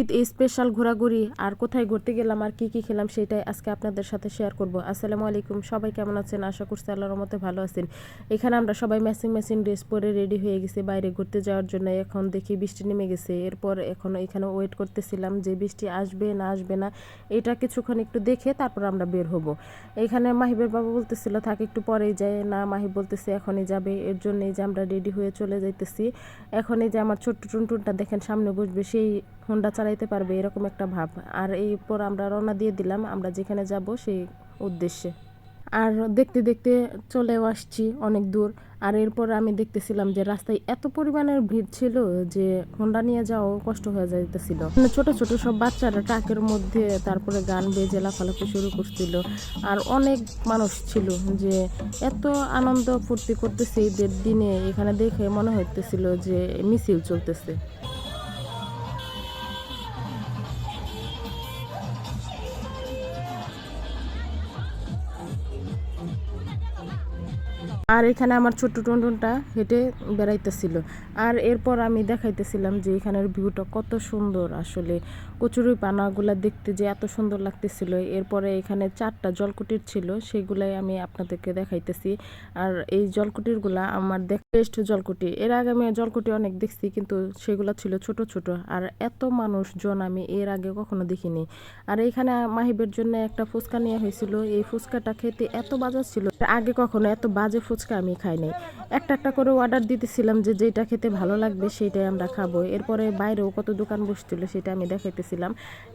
Eid special ঘোরাঘুরি, আর কোথায় ঘুরতে গেলাম, আর কি কি খেলাম সেটাই আজকে আপনাদের সাথে শেয়ার করব। আসসালামু আলাইকুম, সবাই কেমন আছেন? আশা করছি আল্লাহর মতে ভালো আছেন। এখানে আমরা সবাই ম্যাচিং ম্যাচিং ড্রেস পরে রেডি হয়ে গেছি বাইরে ঘুরতে যাওয়ার জন্য। এখন দেখি বৃষ্টি নেমে গেছে। এরপর এখন এখানে ওয়েট করতেছিলাম যে বৃষ্টি আসবে না আসবে না, এটা কিছুক্ষণ একটু দেখে তারপর আমরা বের হব। এখানে মাহিবের বাবা বলতেছিল, থাক, একটু পরেই যায় না, মাহিব বলতেছে, এখনই যাবে। এর জন্যই যে আমরা রেডি হয়ে চলে যাইতেছি। এখন এই যে আমার ছোট্ট টুনটুনটা দেখেন, সামনে বসবে, সেই হোন্ডা চালাইতে পারবে, এরকম একটা ভাব। আর এরপর আমরা রওনা দিয়ে দিলাম, আমরা যেখানে যাব সেই উদ্দেশ্যে। আর দেখতে দেখতে চলেও আসছি অনেক দূর। আর এরপর আমি দেখতেছিলাম যে রাস্তায় এত পরিমাণের ভিড় ছিল যে হোন্ডা নিয়ে যাওয়াও কষ্ট হয়ে যাইতেছিল। ছোট ছোট সব বাচ্চারা ট্রাকের মধ্যে তারপরে গান বেজে লাফালাফি শুরু করছিল। আর অনেক মানুষ ছিল যে এত আনন্দ ফুর্তি করতেছে ঈদের দিনে, এখানে দেখে মনে হইতেছিল যে মিছিল চলতেছে। আর এখানে আমার ছোট্ট টুনটুনটা হেঁটে বেড়াইতেছিল। আর এরপর আমি দেখাইতেছিলাম যে এখানের ভিউটা কত সুন্দর আসলে। কচুরি পানাগুলা দেখতে যে এত সুন্দর লাগতেছিল। এরপরে এখানে চারটা জলকুটির ছিল, সেগুলাই আমি আপনাদেরকে দেখাইতেছি। আর এই জলকুটিরগুলা আমার দেখ বেস্ট জলকুটি। এর আগে আমি জলকুটি অনেক দেখছি, কিন্তু সেগুলো ছিল ছোট ছোট। আর এত মানুষজন আমি এর আগে কখনো দেখিনি। আর এখানে মাহিবের জন্য একটা ফুচকা নেওয়া হয়েছিল। এই ফুচকাটা খেতে এত বাজার ছিল আগে কখনো এত বাজে ফুচকা আমি খাই নাই। একটা একটা করে অর্ডার দিতেছিলাম যে যেটা খেতে ভালো লাগবে সেইটাই আমরা খাব। এরপরে বাইরেও কত দোকান বসছিল সেটা আমি দেখাইতেছিলাম।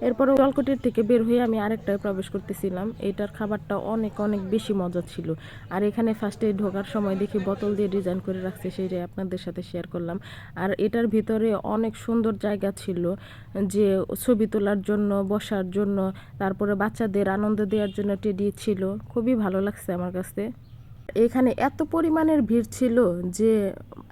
এরপরে জলকুটির থেকে বের হয়ে আমি আরেকটায় প্রবেশ করতেছিলাম। এইটার খাবারটা অনেক অনেক বেশি মজা ছিল। আর এখানে ফার্স্টে ঢোকার সময় দেখি বোতল দিয়ে ডিজাইন করে রাখছে সেইটাই আপনাদের সাথে শেয়ার করলাম। আর এটার ভিতরে অনেক সুন্দর জায়গা ছিল যে ছবি তোলার জন্য, বসার জন্য, তারপরে বাচ্চাদের আনন্দ দেওয়ার জন্য টেডি ছিল। খুবই ভালো লাগছে আমার কাছে। এখানে এত পরিমাণের ভিড় ছিল যে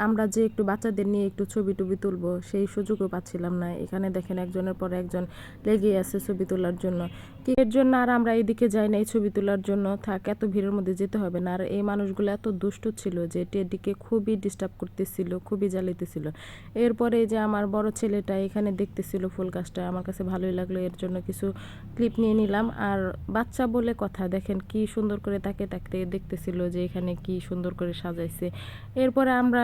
আমরা যে একটু বাচ্চাদের নিয়ে একটু ছবি টবি তুলবো, সেই সুযোগও পাচ্ছিলাম না। এখানে দেখেন একজনের পর একজন লেগে আছে ছবি তোলার জন্য। কি এর জন্য আর আমরা এইদিকে যাই না এই ছবি তোলার জন্য? থাক, এত ভিড়ের মধ্যে যেতে হবে না। আর এই মানুষগুলো এত দুষ্ট ছিল যে টেডিকে খুবই ডিস্টার্ব করতেছিল, খুবই জ্বালাইতেছিল। এরপরে যে আমার বড় ছেলেটা এখানে দেখতেছিল ফুল গাছটা, আমার কাছে ভালোই লাগল, এর জন্য কিছু ক্লিপ নিয়ে নিলাম। আর বাচ্চা বলে কথা, দেখেন কি সুন্দর করে তাকে তাকে দেখতেছিল যে এখানে কি সুন্দর করে সাজাইছে। এরপরে আমরা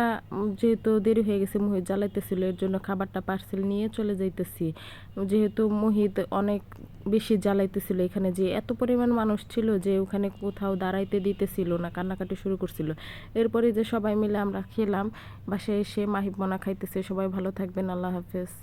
যেহেতু দেরি হয়ে গেছে মহিত জ্বালাইতেছিল, এর জন্য খাবারটা পার্সেল নিয়ে চলে যাইতেছি। যেহেতু মহিত অনেক বেশি জ্বালাইতেছিল এখানে, যে এত পরিমাণ মানুষ ছিল যে ওখানে কোথাও দাঁড়াইতে দিতেছিল না, কান্নাকাটি শুরু করছিল। এরপরে যে সবাই মিলে আমরা খেলাম, বাসায় এসে মাহিব মনা খাইতেছে। সবাই ভালো থাকবেন, আল্লাহ হাফেজ।